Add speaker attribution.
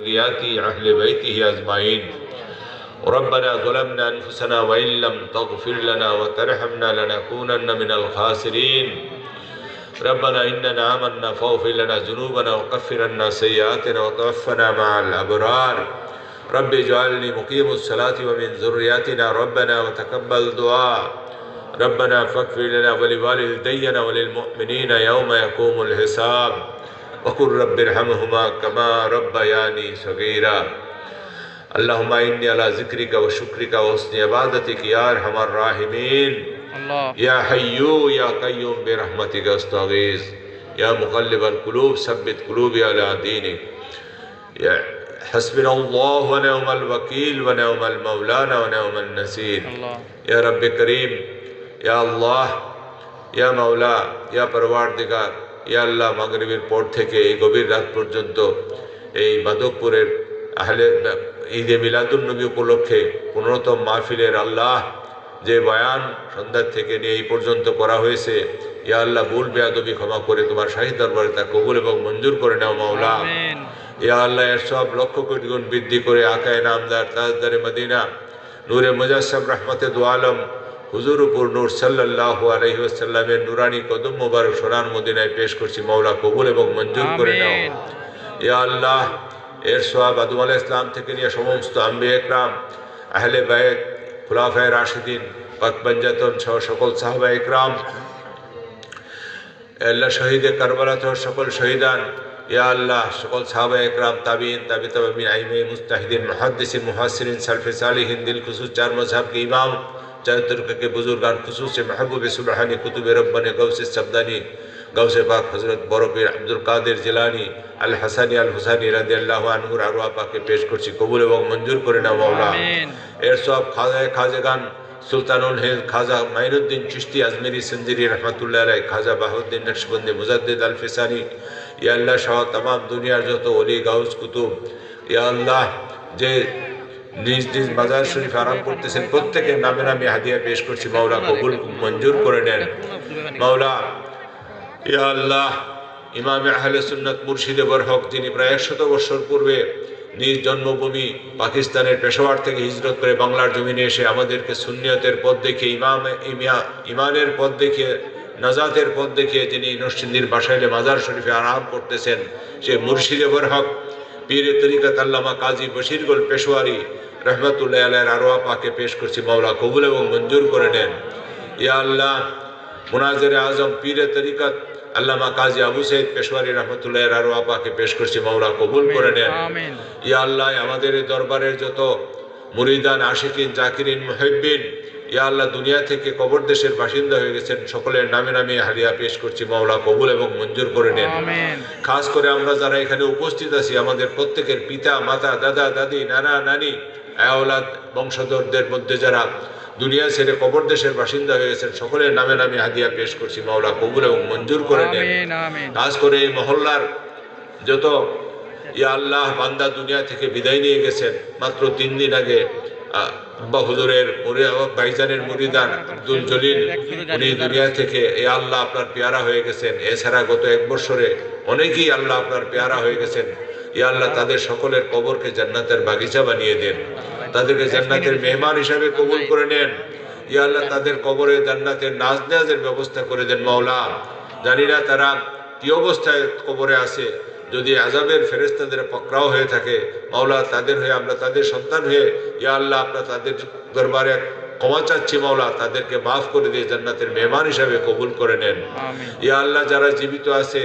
Speaker 1: ذريات أهل بيته أجمعين. ربنا ظلمنا أنفسنا وإن لم تغفر لنا وترحمنا لنكونن من الخاسرين. ربنا إننا آمنا فاغفر لنا ذنوبنا وكفر عنا سيئاتنا وتوفنا مع الأبرار. رب اجعلني مقيم الصلاة ومن ذرياتنا ربنا وتقبل دعاء. ربنا فاغفر لنا ولوالدينا وللمؤمنين يوم يقوم الحساب. وقل رب ارحمهما كما ربياني صغيرا. اللهم إني على ذكرك وشكرك وحسن عبادتك يا أرحم الراحمين. يا حيو يا قيوم برحمتك استغيث. يا مقلب القلوب ثبت قلوبي على دينك. يا حسبنا الله ونعم الوكيل ونعم المولانا ونعم النصير يا رب كريم يا الله. يا مولا. يا پروردگار. ইয়া আল্লাহ মাগরিবের পর থেকে এই গভীর রাত পর্যন্ত এই মাধবপুরের আহলে ঈদে মিলাদুল নবী উপলক্ষে পনেরোতম মাহফিলের আল্লাহ যে বয়ান সন্ধ্যার থেকে নিয়ে এই পর্যন্ত করা হয়েছে ইয়া আল্লাহ ভুল বেয়াদবি ক্ষমা করে তোমার শাহী দরবারে তা কবুল এবং মঞ্জুর করে নাও মাওলা। ইয়া আল্লাহ এর সব লক্ষ কোটি গুণ বৃদ্ধি করে আকায় নামদার তাজদারে মদিনা নূরে মুজাসসাম রহমতে দু আলম হুজুর উপর নূর সাল্লাহ আলহিউসাল্লামের নুরানি কদম মোবারক সোনার মদিনায় পেশ করছি মৌলা কবুল এবং মঞ্জুর করে নাও। ইয়া আল্লাহ এর সোয়াব আদম আলাহ ইসলাম থেকে নিয়ে সমস্ত আম্বি একরাম আহলে বায়েত খুলাফায় রাশিদিন পাকবঞ্জাতন সহ সকল সাহবা একরাম আল্লাহ শহীদে কারবালা সহ সকল শহীদান ইয়া আল্লাহ সকল সাহাবা একরাম তাবিন তাবি তাবিন আইমে মুস্তাহিদিন মুহাদ্দিসিন মুহাসিরিন সালফে সালিহিন দিল খুসুস চার মজহাব के چاہے ترک کے بزرگان خصوص محبوب سبحانی کتب ربان غوث سبدانی غوث پاک حضرت بوربیر عبدالقادر جیلانی الحسانی الحسانی رضی اللہ عنہ আর আপনাকে পেশ করছি কবুল এবং মঞ্জুর করে নাও মাওলা। এর সব খাজা খাজেগান সুলতানুল হিন্দ খাজা মাইনুদ্দিন চিস্তি আজমেরি সিন্দিরি রহমতুল্লাহ রায় খাজা বাহুদ্দিন নকশবন্দি মুজাদ্দিদ আল ফিসানি ইয়া আল্লাহ সহ তাম দুনিয়ার যত অলি গাউস কুতুব ইয়া আল্লাহ যে নিজ নিজ বাজার শরীফ আরাম করতেছেন। প্রত্যেকের নামে নামে হাদিয়া পেশ করছি। মাওলা কবুল মঞ্জুর করে নেন। মাওলা, ইয়া আল্লাহ, ইমাম আহলে সুন্নাত মুর্শিদে বরহক, যিনি প্রায় একশত বছর পূর্বে নিজ জন্মভূমি পাকিস্তানের পেশোয়ার থেকে হিজরত করে বাংলার জমিনে এসে আমাদেরকে সুন্নিয়তের পথ দেখিয়ে, ইমাম, ইমিয়া- ইমানের পথ দেখিয়ে, নাজাতের পথ দেখিয়ে যিনি নরসিংদীর বাসাইলে মাজার শরীফে আরাম করতেছেন। সে মুর্শিদে বরহক পীরে তরিকাত আল্লামা কাজী বশিরগুল পেশোয়ারি রহমতুল্লাহ আলাইয়ের আরোয়া পাকে পেশ করছি মাওলা কবুল এবং মঞ্জুর করে নেন ইয়া আল্লাহ মুনাজের আজম পীরে তরিকাত আল্লামা কাজী আবু সৈয়দ পেশওয়ারি রহমতুল্লাহ আরও আপাকে পেশ করছি মাওলা কবুল করে নেন
Speaker 2: আমিন।
Speaker 1: ইয়া আল্লাহ আমাদের এই দরবারের যত মুরিদান আশিকিন জাকিরিন মুহিব্বিন ইয়া আল্লাহ দুনিয়া থেকে কবর দেশের বাসিন্দা হয়ে গেছেন। সকলের নামে নামে হারিয়া পেশ করছি মাওলা কবুল এবং মঞ্জুর করে নেন। খাস করে আমরা যারা এখানে উপস্থিত আছি আমাদের প্রত্যেকের পিতা মাতা দাদা দাদি নানা নানি আওলাদ বংশধরদের মধ্যে যারা দুনিয়া ছেড়ে কবর দেশের বাসিন্দা হয়ে গেছেন সকলের নামে নামে হাদিয়া পেশ করছি মাওলা কবুল এবং মঞ্জুর করে নেন। খাস করে এই মহল্লার যত ইয়া আল্লাহ বান্দা দুনিয়া থেকে বিদায় নিয়ে গেছেন মাত্র তিন দিন আগে হুজুরের ভাইজানের মুরিদান আব্দুল জলিল, উনি দুনিয়া থেকে এ আল্লাহ আপনার পেয়ারা হয়ে গেছেন। এছাড়া গত এক বছরে অনেকেই আল্লাহ আপনার পেয়ারা হয়ে গেছেন। ইয়া আল্লাহ তাদের সকলের কবরকে জান্নাতের বাগিচা বানিয়ে দেন। তাদেরকে জান্নাতের মেহমান হিসাবে কবুল করে নেন। ইয়া আল্লাহ তাদের কবরে জান্নাতের নাজ নেয়াজের ব্যবস্থা করে দেন, মাওলা। জানি না তারা কি অবস্থায় কবরে আছে। যদি আজাবের ফেরেস্তাদের পকড়াও হয়ে থাকে মাওলা তাদের হয়ে আমরা তাদের সন্তান হয়ে ইয়া আল্লাহ আমরা তাদের দরবারে ক্ষমা চাচ্ছি মাওলা তাদেরকে মাফ করে দিয়ে জান্নাতের মেহমান হিসাবে কবুল করে নেন। ইয়া আল্লাহ যারা জীবিত আছে